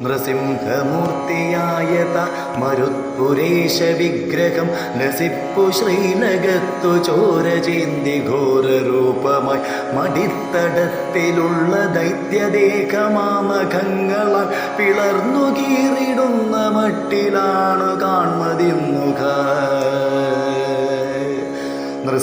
നൃസിംഹമൂർത്തിയായത മരുത്പുരേശ വിഗ്രഹം ലസിപ്പു ശ്രീനകത്തു ചോരചേന്തി ഘോരരൂപമായി മടിത്തടത്തിലുള്ള ദൈത്യദേഹമാമഖങ്ങളാൽ പിളർന്നു കീറിടുന്ന മട്ടിലാണ് കാൺമതിന്നുക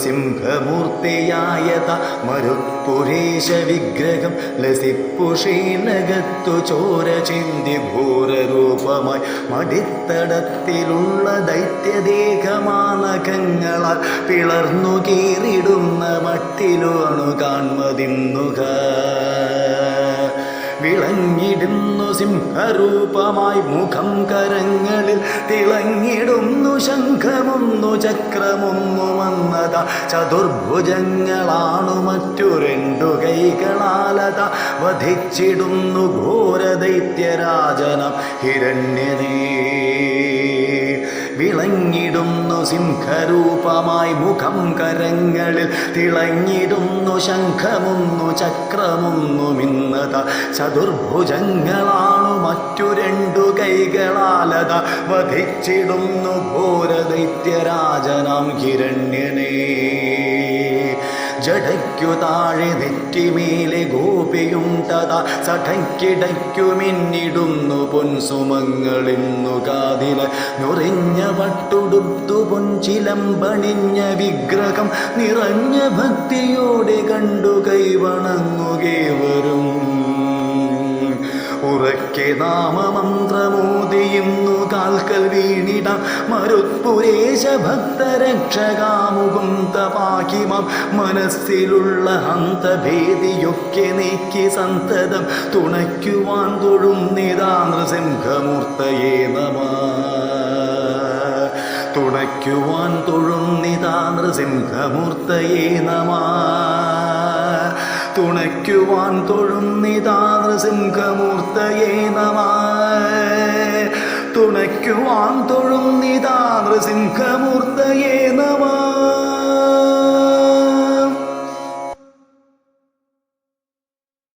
നൃസിംഹമൂർത്തിയായത മരുത്പുരേശ വിഗ്രഹം ലസിപ്പുഷീനകത്തു ചോര ചിന്തി ഘോരരൂപമായി മടിത്തടത്തിലുള്ള ദൈത്യദേഹമാനകങ്ങളാൽ പിളർന്നു കീറിടുന്ന മട്ടിലു അണു കാൺമതിന്നുക വിളങ്ങിടുന്നു സിംഹരൂപമായി മുഖം കരങ്ങളിൽ. തിളങ്ങിടുന്നു ശംഖമൊന്നു ചക്രമൊന്നു വന്നത. ചതുർഭുജങ്ങളാണു മറ്റു രണ്ടു കൈകളാലത. വധിച്ചിടുന്നു ഘോരദൈത്യരാജനം. ഹിരണ്യനേ വിളങ്ങിടുന്നു സിംഹരൂപമായി മുഖം കരങ്ങളിൽ. തിളങ്ങിടുന്നു ശംഖമൊന്നു ചക്രമൊന്നു മിന്നത. ചതുർഭുജങ്ങളാണു മറ്റു രണ്ടു കൈകളാലത. വധിച്ചിടുന്നു ഘോരദൈത്യരാജനാം ഹിരണ്യനേ. ജടയ്ക്കു താഴെ നെറ്റിമേലെ ഗോപിയും തഥാ സഠയ്ക്കിടയ്ക്കു മിന്നിടുന്നു പൊൻസുമങ്ങളിന്നു കാതില. നുറിഞ്ഞ വട്ടുടുത്തു പൊൻചിലമ്പണിഞ്ഞ വിഗ്രഹം നിറഞ്ഞ ഭക്തിയോടെ കണ്ടു കൈവണങ്ങുകേവരും ഉറക്കെ നാമമന്ത്ര മരുത്പുരേശ ഭക്തരക്ഷകാമുകും തപാഹിമം മനസ്സിലുള്ള ഹന്തഭേദിയൊക്കെ നീക്കി സന്തതം തുണയ്ക്കുവാൻ തൊഴും നിതാ നൃസിംഹമൂർത്തയേ നമ. തുണയ്ക്കുവാൻ തൊഴുന്നിതാ നൃസിംഹമൂർത്തയേ നമ. തുണയ്ക്കുവാൻ തൊഴുന്നിതാ നൃസിംഹമൂർത്തയേ നമ. തുണയ്ക്കുവാൻ തൊഴുന്നിതാ നൃസിംഹമൂർത്തയേ.